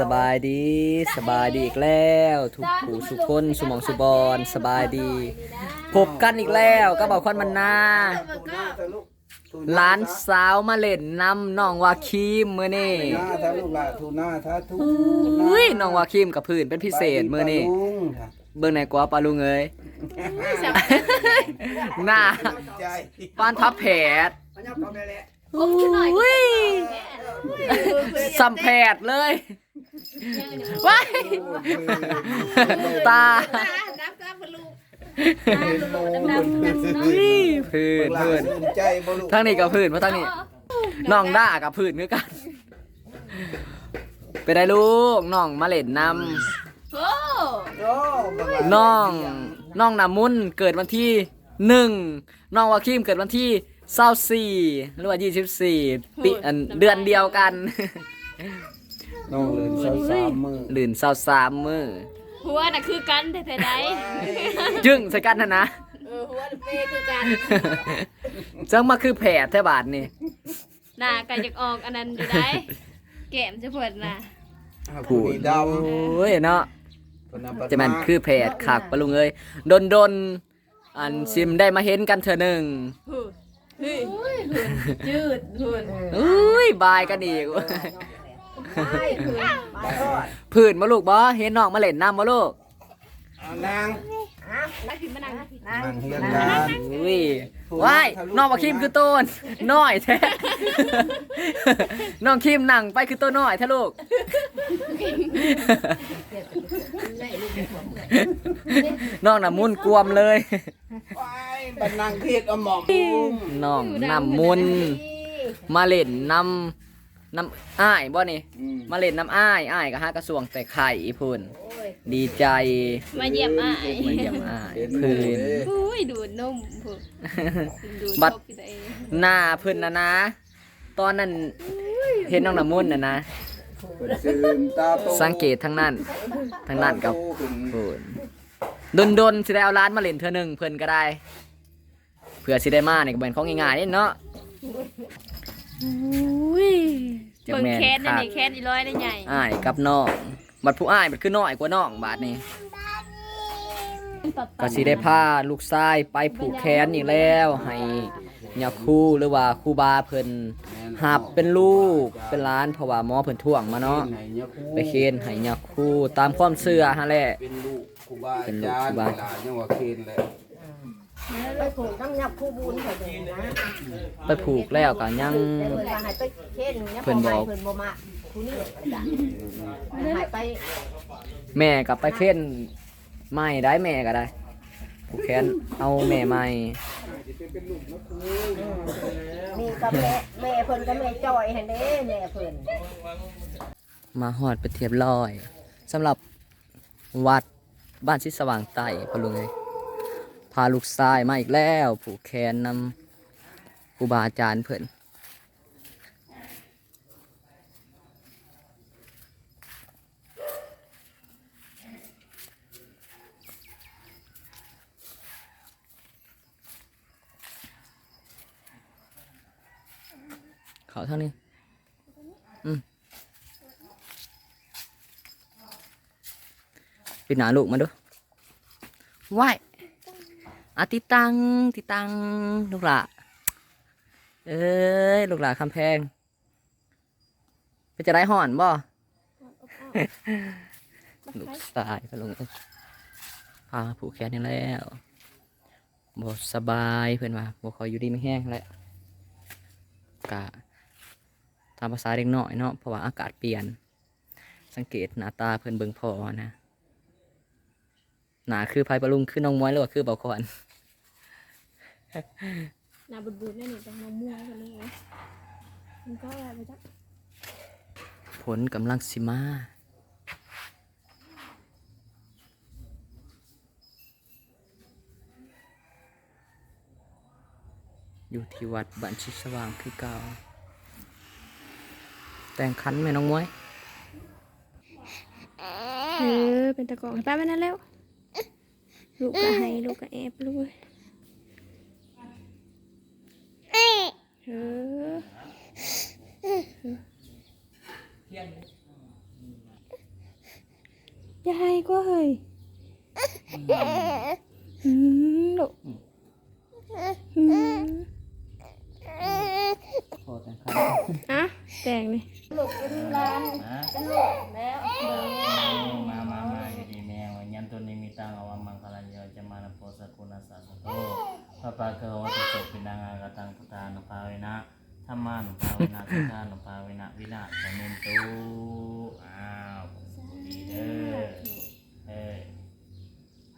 สบายดีสบายดีอีกแล้วทุกผู้สุคนสุหมองสุบอนสบายดี พบกันอีกแล้วก็บอกควันมันนาหลานสาวมาเล่นนำน้องวาคิมมื้อนี้หน้าถ้าลูกหลานทูหน้าถ้าทุกอุ้ยน้องวาคิมกับพื้นเป็นพิเศษมื้อนี้เบิ่งไหนกว่าปลาลุงเอ้ยหน้าใจปานทับแผดอุ้ยสัมแผดเลย ว้ายตาน้ำกล้าพลูกเป็นโมงอุ้ยพื้นเพื่พื้อนนใจบ่ลูกทั้งนี้กับพื้นมาทั้งนี้น้องด่ากับพื้นคือกัน ไปได้ลูกน้องมาเล่นนโอ้โอ้ำน้องน้องนามุนเกิดวันที่หนึ่งน้องวาคิมเกิดวันที่เศร้าสี่หรือว่ายี่สิบสี่ปีอันเดือนเดียวกัน น้องเล่นสาวสามมือลื่นเศร้าสามมือหัวน่ะคือกันแต่แต่ใดจึ้งใส่กันนะนะเออหัวเป้คือกันจังมาคือแผลแท่บาทนี่หน้ากันจะออกอันนั้นอยู่ได้แก้มจะเปิดน่ะผู้ดีดโอ้ยเนาะำจะมันคือแผดขักปะลุงเอ้ยดนดนๆอันซิมได้มาเห็นกันเธอหนึ่งหูเฮ้ยจืดหุ่นอุ้ยบายกันอีก ไปรอดผื่นมาลูกบอเห็นน้องมาเล่นน้ำมาลูกนางนักพิมพ์มานั่งนางเฮียนกันอุ้ยว้ายน้องมาคิมคือต้นน้อยแท้น้องคิมนั่งไปคือตัวน้อยแท้ลูกน้องน่ะมุนกวมเลย ไปบันนางเครียดเอาหมอมน้องน้ำมุนมาเล่นน้ำ น้ำอ้ายบ่นี่มาเล่นน้ำอ้ายอ้ายก็หากระทรวงแต่ไข่พุ่นดีใจมาเยี่ยมอ้าย มาเยี่ยมอ้ายเห็นพื้นอุ้ยดูดนมผูดูดบัดชอบกินตัวเองหน้าเพิ่นนะนะ ตอนนั้นเห็นน้องน้ำมุนน่ะนะซึมตาโตสังเกตทั้งนั้นทั้งนั้นกับขึ้นพุ่นดนดนๆสิได้เอาร้านมาเล่นเธอหนึ่งเพิ่นก็ได้ เผื่อสิได้มาเนี่ยก็เป็นของง่ายๆนี่เนาะ อุ้ยจะเบิ่งแม่นแค้นนั่นคักนี่แค้นอีร้อยได้ใหญ่อ้ายกับน้องบัดผู้อ้ายบัดคือน้อยกว่าน้องบาดนี้ก็สิได้พาลูกชายไปผูกแขนอีกแล้วให้ยาคู่หรือว่าครูบาเพิ่นหับเป็นลูกเป็นหล้านเพราะว่าหมอเพิ่นท่วงมาเนาะไปเคนให้ยาคู่ตามความเชื่อฮะแหละเป็นลูกครูบาเป็อานลูกจารครูย์บาหลานยังว่าเคนเลย ไปผูกน้ำยับคู่บุญเขาเลยนะไปผูกแล้วก็ยัง แต่เพิ่นว่าให้ไปเช่นเนี่ยเพิ่นบอก เพิ่นบ่มาผู้นี้จ้ะให้ไปแม่กับไปเคนไม่ได้แม่ก็ได้ผูกแขนเอาแม่ใหม่มีกับแม่แม่เพิ่นกับแม่จอยหั่นเด้แม่เพิ่นมาฮอดไปเทียบร้อยสำหรับวัดบ้านชิดสว่างใต้พะลุงเอ้ย พาลูกชายมาอีกแล้ว ผูกแขนนำครูบาอาจารย์เพิ่นเขาเท่านี้ อืมปิดหนาลูกมาดูไหว อาติตังติตังลูกหละเอ้ยลูกหละคำแพงไปจะได้ห่อนบ่ลูกตายไปลงพาผูกแขนนี่แล้วบสบายเพื่อนว่าบคอยอยู่ดีไม่แห้งแล้วกะตามภาษาเด็กน้อยเนาะเพราะว่าอากาศเปลี่ยน สังเกตหน้าตาเพิ่อนเบิ่งพอนะหนาคือไผปลุงคือน้องม้วยหรือว่าคือเบาคอน หน้าบุดๆนั่นนี่ต้องมาม่วงกันเลยมันก็อะไรไปจ้ะผลกำลังสิมาอยู่ที่วัดบ้านชิดสว่างคือเก่าแต่งคันไหมน้องมวยเออเป็นตะกองป้าไปนั่นแล้ว ลูกก็ให้ลูกก็แอบลูก ยาให้ก็เฮ้ยอืมลูกพอแต่ครับอะแตงนี่ลูกเป็นหลานเป็นลูกแล้วมามามาดีแมวยันตัวนี้มีตังเอาวามังคลันโยจะมาโพสกุณาสาสโต พระปาเกวตโตปินังากตังพุทธานุภาเวนะธรรมานุภาเวนะสังฆานุภาเวนะวินาสมินตุอ้าวดีเด้อเอ้ย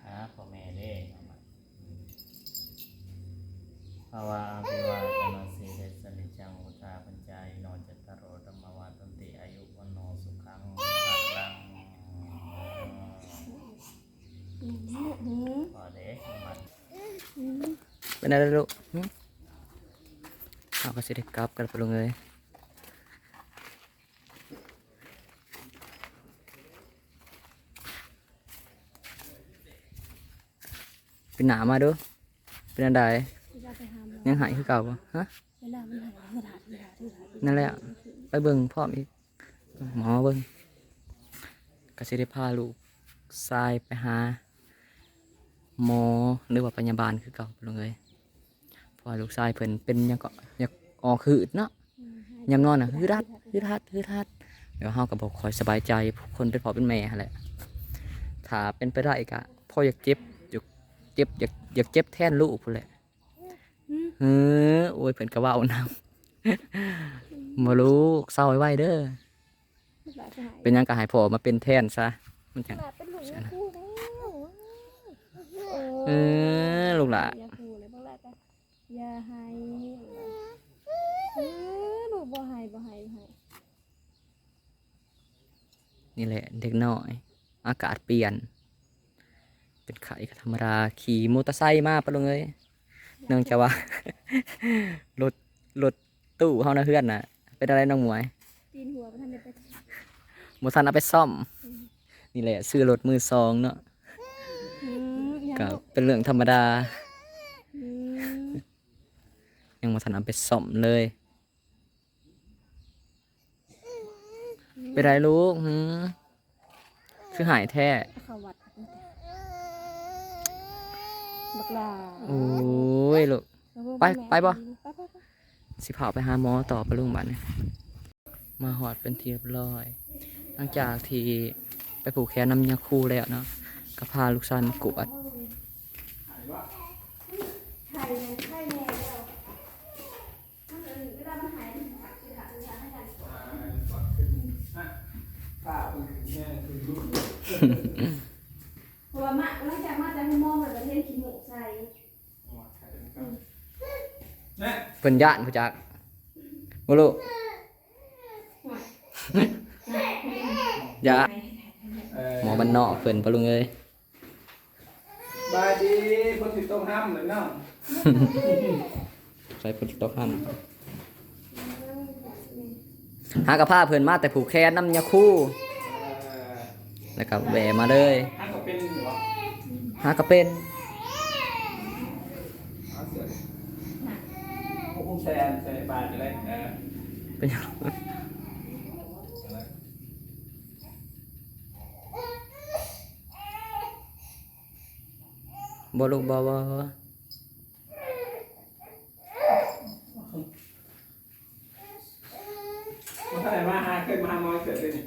หาพ่อแม่เด้เอามาภาวะอภิวาทนาสเดสนิจังอุตาปัญจายโนจัตตารโรธรรมวาตันติอายุวันโนสุขังพลัง พอเด็กมา เป็นอะไรลูกหึเอาก็สิได้กลับกันไปลงเลยเป็นหนามาดูเป็นอันใดยังหายคือเก่าปะฮะนั่นแหละไปเบิ่งพร้อมอีกหมอเบิ่งก็สิได้พาลูกทรายไปหาหมอหรือว่าพยาบาลคือเก่าไปลงเลยเพราะว่าลูกชายเพิ่นเป็นหยังก็อยากออกหืดเนาะยามนอนน่ะฮืดฮัดฮืดฮัดฮืดฮัดเดี๋ยวเฮาก็บ่ค่อยสบายใจผู้คนเป็นพ่อเป็นแม่หั่นแหละถ้าเป็นไปได้ก็พ่ออยากเจ็บอยากเจ็บอยากอยากเจ็บแทนลูกพุ่นแหละเออโอ้ยเพิ่นก็เว้านำบ่ลูกเศร้าไว้ๆเด้อเป็นหยังก็ให้พ่อมาเป็นแทนซะมันจังเป็นลูกยาคูแล้วเออลูกหล่ะยาคูเลยบ้างละจ้ะยาให้เออลูกบ่ให้บ่ให้บ่ให้ นี่แหละเด็กน้อย อากาศเปลี่ยน เป็นไข้ก็ธรรมดาขี่มอเตอร์ไซค์มาปะลงเลยเนื่องจากว่ารถรถตู้เฮานะเพื่อนน่ะ เป็นอะไรน้องหมวยตีนหัวบ่ทันได้ไปบ่ทันเอาไปซ่อม นี่แหละซื้อรถมือสองเนาะอืมยังก็ลูกเป็นเรื่องธรรมดาอืมยังบ่ทันเอาไปซ่อมเลย เป็นไรลูกหืมคือหายแท้ขวัดบักลาโอ้ยลูก ไปไปบ่ไปไปไปสิพาไปหาหมอต่อไปลุงบัดนมาหอดเป็นทีเรียบร้อย หลังจากที่ไปผูกแขนน้ำยาคูแล้วเนาะก็พาลูกชายมากวดเพราะว่ามาหลังจากมาจากห้องหมอมันก็เห็นขี้หมูกใส่ เพิ่นย่านผู้จักบ่รู้อย่าหมอบ้านนอกเพิ่นปะลุงเอ้ยบายดีคนติดต้มห้ำเลยเนาะใส่เพิ่นตกห้ำหากระพาเพิ่นมาแต่ผูกแขนน้ำยาคูแล้วก็แหวมาเลยห้ำก็เป็นอยู่วะหากระเป็น เอาเสือโอ้โห แซนใส่บาทอะไรเออเป็นยังบ่ลูกบ่บ่มาเท่าไหร่มาหาเคยมาหามอเสือเลยนี่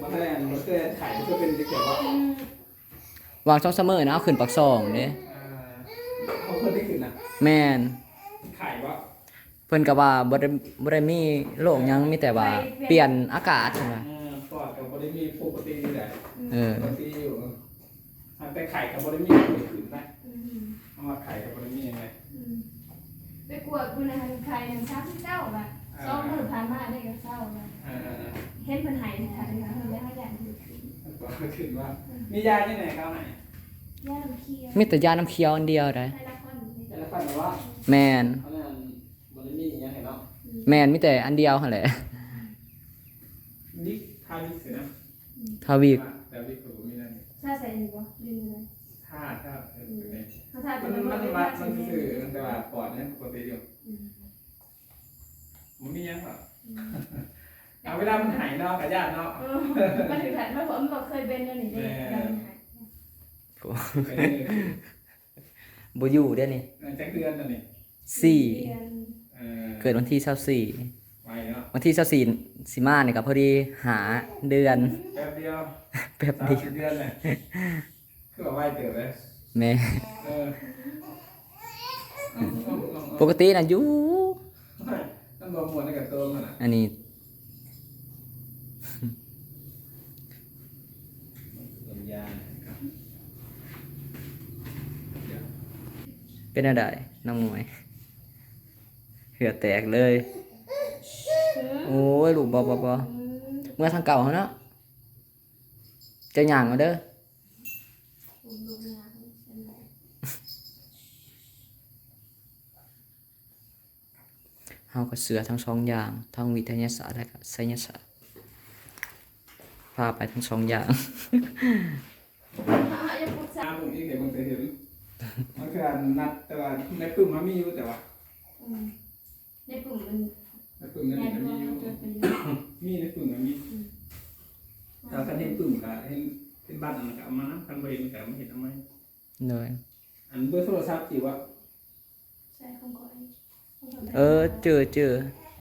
มาเท่าไหร่มาเสือไข่มันก็เป็นเกี่ยวกับวางช่องเสมอนะเอาขึ้นปักซองเด้เขาเคยได้ขึ้นอะแมน เพิ่นก็ว่าบ่ได้บ่ได้มีโรคหยังมีแต่ว่าเปลี่ยนอากาศใช่ไหมเออปอดกับบริมีปกตินี่แหละเออ ปกติอยู่อะแต่ไข่กับบริมีไม่ขึ้นไหมเอามาไข่กับบริมียังไงไปกวดคุณอาหารไข่หนึ่งช้ำเจ้าแบบสองมือผ่านมาได้กับเจ้าแบบเออเออเออเห็นปัญหาในฐานนะคะแล้วให้อย่างดีขึ้นก็ขึ้นว่า มียาที่ไหนเขาให้ย่าน้ำเคี้ยวมีแต่ยาน้ำเขียวอันเดียวได้ให้ละครอยู่ในยาละฟันหรือว่า แม่นเข แม่นมีแต่อันเดียวหั่นแหละดิกทาวิกสินะทาวีกแต่วิกผมมีนั่นชาใส่ดีกว่าดีเลยท่าท่าเออเป็นเขาทามัเป็นนมันเป็นมัว่านมันใส่สื่อแต่ว่าปอดเนี่ยปกติอยู่มันมียังเปล่าเอาเวลามันหายเนาะกับญาติเนาะเออมันถึงขันมาผมบอกเคยเป็นแล้วนี่เด้แม่โอ้เป็นบ่อยู่เด้อนี่จักเดือนน่ะนี่สี่เดือน เออเกิดวันที่24ไวเนาะวันที่24สิมานี่ก็พอดีหาเดือนแป๊บเดียวแป๊บสามเดียวสิบเดือนเลยคือว่าไวเติบเลยแม่เออเอาเอาเอาเอาปกติน่ะอยู่นั่นรวมหมดในกับตัวมันอะอันนี้ลมยาครับเป็นอะไรน้องหมวย เหือแตกเลย โอ้ยลูกบอบอบอเมื่อทางเก่าเขาเนาะเจะหย่างมาเด้อเฮาก็เสือทั้งสองอย่าง ทั้งวิทยาศาสตร์และก็ไสยศาสตร์พาไปทั้งสองอย่างตามตรงนี้เดี๋ยวมันจะเห็นมันคืออันนัดแต่ว่าในปุ่มมันมีอยู่แต่ว่า ในกลุ่มมันในปุ่มนั้นแม่มันก็มีอยู่จดไปอยู่มีในปุ่มมันมีถ้าคันเห็นปุ่มก็เห็นเป็นบัตรมันก็เอามาคันบ่เห็นก็ไม่เห็นเอามาเลยอันเบอร์โทรศัพท์ที่ว่าใช่ของก้อยเออเจอเจอเ